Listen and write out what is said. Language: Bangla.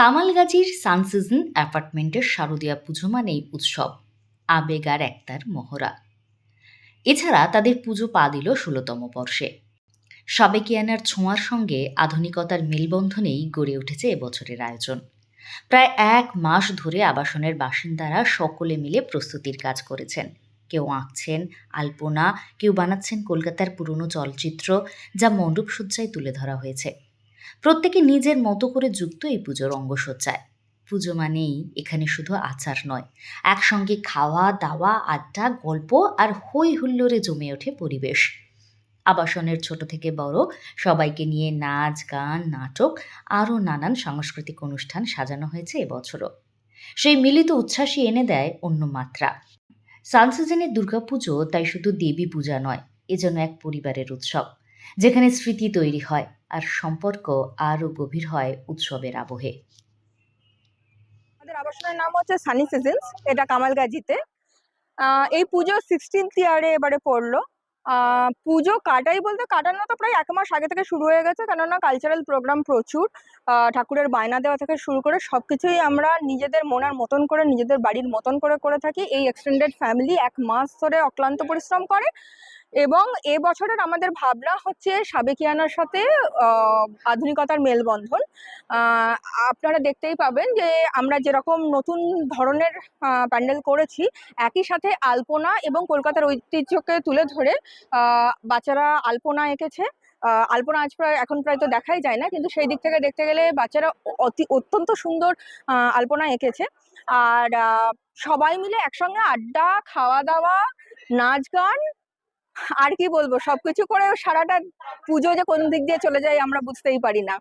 কামালগাজীর সানসিজন অ্যাপার্টমেন্টের শারদীয়া পুজো মানেই উৎসব। আবেগ আর একতার মহড়া। এছাড়া তাদের পুজো পা দিল ষোলোতম বর্ষে। সাবেকিয়ানার ছোঁয়ার সঙ্গে আধুনিকতার মেলবন্ধনেই গড়ে উঠেছে এবছরের আয়োজন। প্রায় এক মাস ধরে আবাসনের বাসিন্দারা সকলে মিলে প্রস্তুতির কাজ করেছেন। কেউ আঁকছেন আলপনা, কেউ বানাচ্ছেন কলকাতার পুরনো চলচ্চিত্র, যা মণ্ডপসজ্জায় তুলে ধরা হয়েছে। প্রত্যেকে নিজের মতো করে যুক্ত এই পুজোর অঙ্গসজ্জায় পুজো মানেই এখানে শুধু আচার নয়, একসঙ্গে খাওয়া, দাওয়া, আড্ডা, গল্প আর হই হুল্লোড়ে জমে ওঠে পরিবেশ। আবাসনের ছোট থেকে বড় সবাইকে নিয়ে নাচ, গান, নাটক আরও নানান সাংস্কৃতিক অনুষ্ঠান সাজানো হয়েছে এবছরও। সেই মিলিত উচ্ছ্বাসই এনে দেয় অন্য মাত্রা। সানসিজনের দুর্গাপুজো তাই শুধু দেবী পূজা নয়, এ যেন এক পরিবারের উৎসব। যেখানে স্মৃতি তৈরি হয় আর সম্পর্ক আরও গভীর হয় উৎসবের আবহে। আমাদের আবাসনের নাম হচ্ছে সানি সিজনস, এটা কামালগাজিতে। এই পুজো সিক্সটিন্থ ইয়ারে এবারে পড়ল। পুজো কাটাই বলতে কাটানো তো প্রায় এক মাস আগে থেকে শুরু হয়ে গেছে, কেননা কালচারাল প্রোগ্রাম প্রচুর। ঠাকুরের বায়না দেওয়া থেকে শুরু করে সব কিছুই আমরা নিজেদের মনার মতন করে, নিজেদের বাড়ির মতন করে করে থাকি। এই এক্সটেন্ডেড ফ্যামিলি এক মাস ধরে অক্লান্ত পরিশ্রম করে। এবং এ বছরের আমাদের ভাবনা হচ্ছে সাবেকিয়ানার সাথে আধুনিকতার মেলবন্ধন। আপনারা দেখতেই পাবেন যে আমরা যেরকম নতুন ধরনের প্যান্ডেল করেছি, একই সাথে আলপনা এবং কলকাতার ঐতিহ্যকে তুলে ধরে বাচ্চারা আলপনা এঁকেছে। আলপনা আজ প্রায়, এখন প্রায় তো দেখাই যায় না, কিন্তু সেই দিক থেকে দেখতে গেলে বাচ্চারা অতি, অত্যন্ত সুন্দর আলপনা এঁকেছে। আর সবাই মিলে একসঙ্গে আড্ডা খাওয়া দাওয়া নাচ গান আর কি বলব? সবকিছু করে সারাটা পুজো যে কোন দিক দিয়ে চলে যায় আমরা বুঝতেই পারি না।